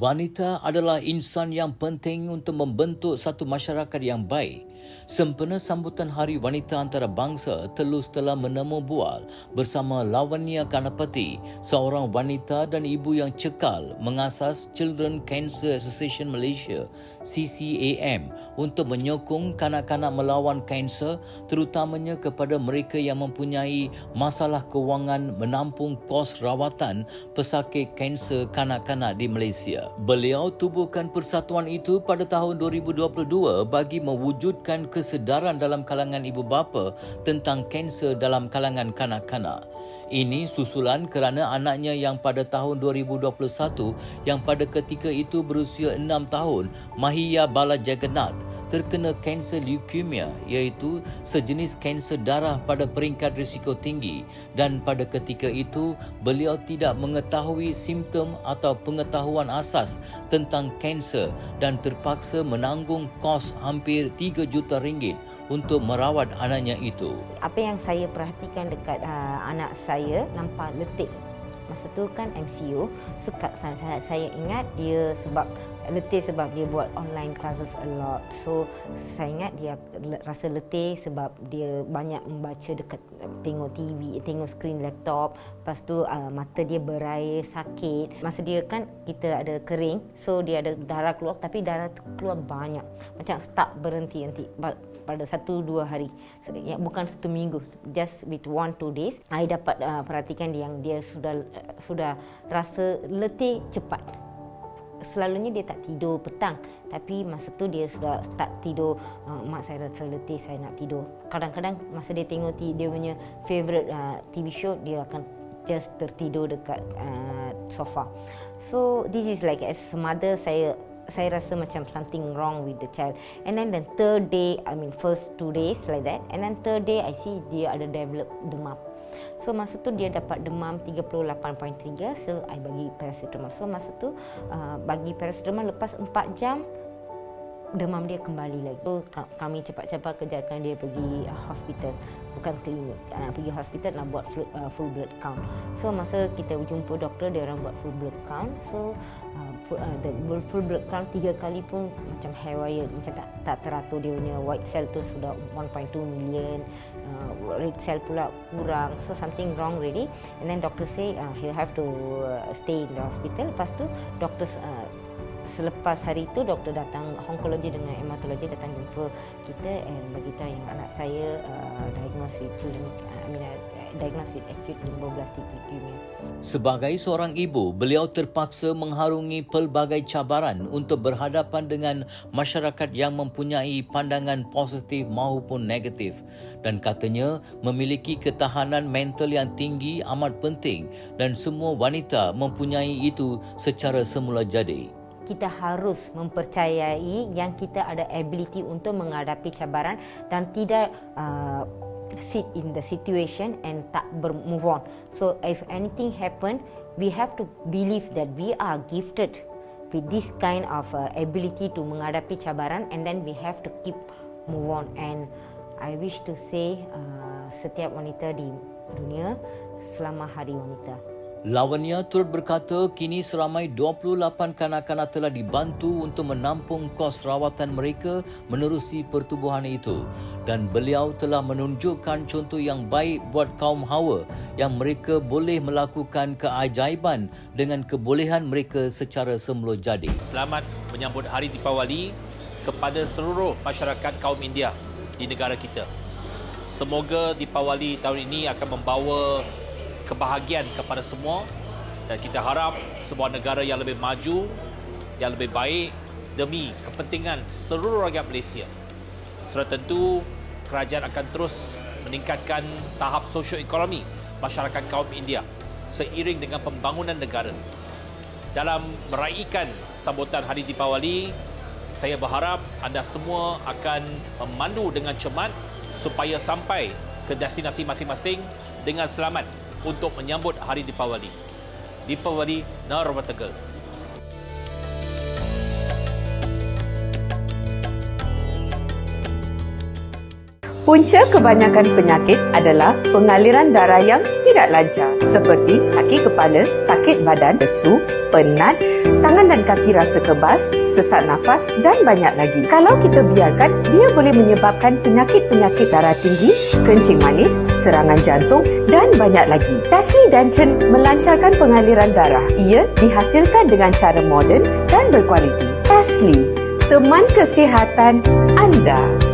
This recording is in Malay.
Wanita adalah insan yang penting untuk membentuk satu masyarakat yang baik. Sempena sambutan Hari Wanita Antarabangsa, Telus telah menemu bual bersama Lawanya Kanapati, seorang wanita dan ibu yang cekal mengasas Children Cancer Association Malaysia CCAM untuk menyokong kanak-kanak melawan kanser terutamanya kepada mereka yang mempunyai masalah kewangan menampung kos rawatan pesakit kanser kanak-kanak di Malaysia. Beliau tubuhkan persatuan itu pada tahun 2022 bagi mewujudkan kesedaran dalam kalangan ibu bapa tentang kanser dalam kalangan kanak-kanak. Ini susulan kerana anaknya yang pada tahun 2021 yang pada ketika itu berusia 6 tahun, Mahia Bala Jagannath, terkena kanser leukemia iaitu sejenis kanser darah pada peringkat risiko tinggi. Dan pada ketika itu beliau tidak mengetahui simptom atau pengetahuan asas tentang kanser dan terpaksa menanggung kos hampir 3 juta ringgit untuk merawat anaknya itu. Apa yang saya perhatikan dekat uh, anak saya nampak letih. Masa tu kan MCU, so saya, saya ingat dia sebab letih sebab dia buat online classes a lot. So saya ingat dia rasa letih sebab dia banyak membaca dekat tengok TV, tengok skrin laptop. Lepas tu uh, mata dia berair, sakit. Masa dia kan kita ada kering, so dia ada darah keluar tapi darah tu keluar banyak. Macam tak berhenti-henti pada satu dua hari. Ya, bukan satu minggu just with one two days I dapat uh, perhatikan yang dia sudah uh, sudah rasa letih cepat. Selalunya dia tak tidur petang tapi masa tu dia sudah start tidur uh, mak saya rasa letih saya nak tidur. Kadang-kadang masa dia tengok dia punya favorite uh, TV show dia akan just tertidur dekat uh, sofa. So this is like as mother saya saya rasa macam something wrong with the child. And then the third day, I mean first two days like that. And then third day, I see dia ada develop demam. So masa tu dia dapat demam 38.3 So I bagi paracetamol So masa tu uh, bagi paracetamol lepas 4 jam demam dia kembali lagi. So ka- kami cepat-cepat kejarkan dia pergi uh, hospital, bukan klinik. Uh, pergi hospital nak buat full, uh, full blood count. So masa kita jumpa doktor dia orang buat full blood count. So uh, full, uh, the full blood count tiga kali pun macam haywire, macam tak tak teratur dia punya white cell tu sudah 1.2 million, uh, red cell pula kurang. So something wrong really. And then doctor say uh, he have to uh, stay in the hospital. Lepas tu doktor uh, selepas hari itu doktor datang onkologi dengan hematologi datang jumpa kita and bagi tahu yang anak saya uh, diagnosed with children I mean uh, diagnosed with acute lymphoblastic leukemia. Sebagai seorang ibu, beliau terpaksa mengharungi pelbagai cabaran untuk berhadapan dengan masyarakat yang mempunyai pandangan positif maupun negatif dan katanya memiliki ketahanan mental yang tinggi amat penting dan semua wanita mempunyai itu secara semula jadi. Kita harus mempercayai yang kita ada ability untuk menghadapi cabaran dan tidak uh, sit in the situation and tak move on. So if anything happen, we have to believe that we are gifted with this kind of uh, ability to menghadapi cabaran and then we have to keep move on and I wish to say uh, setiap wanita di dunia selamat hari wanita. Lawanya turut berkata kini seramai 28 kanak-kanak telah dibantu untuk menampung kos rawatan mereka menerusi pertubuhan itu dan beliau telah menunjukkan contoh yang baik buat kaum hawa yang mereka boleh melakukan keajaiban dengan kebolehan mereka secara semula jadi. Selamat menyambut Hari Deepawali kepada seluruh masyarakat kaum India di negara kita. Semoga Deepawali tahun ini akan membawa kebahagiaan kepada semua dan kita harap sebuah negara yang lebih maju, yang lebih baik demi kepentingan seluruh rakyat Malaysia. Sudah tentu kerajaan akan terus meningkatkan tahap sosioekonomi masyarakat kaum India seiring dengan pembangunan negara. Dalam meraihkan sambutan Hari Deepawali, saya berharap anda semua akan memandu dengan cermat supaya sampai ke destinasi masing-masing dengan selamat untuk menyambut Hari Deepawali. Deepawali Narwatagal. Punca kebanyakan penyakit adalah pengaliran darah yang tidak lancar seperti sakit kepala, sakit badan, lesu, penat, tangan dan kaki rasa kebas, sesak nafas dan banyak lagi. Kalau kita biarkan, dia boleh menyebabkan penyakit-penyakit darah tinggi, kencing manis, serangan jantung dan banyak lagi. Tasli Dancen melancarkan pengaliran darah. Ia dihasilkan dengan cara moden dan berkualiti. Tasli, teman kesihatan anda.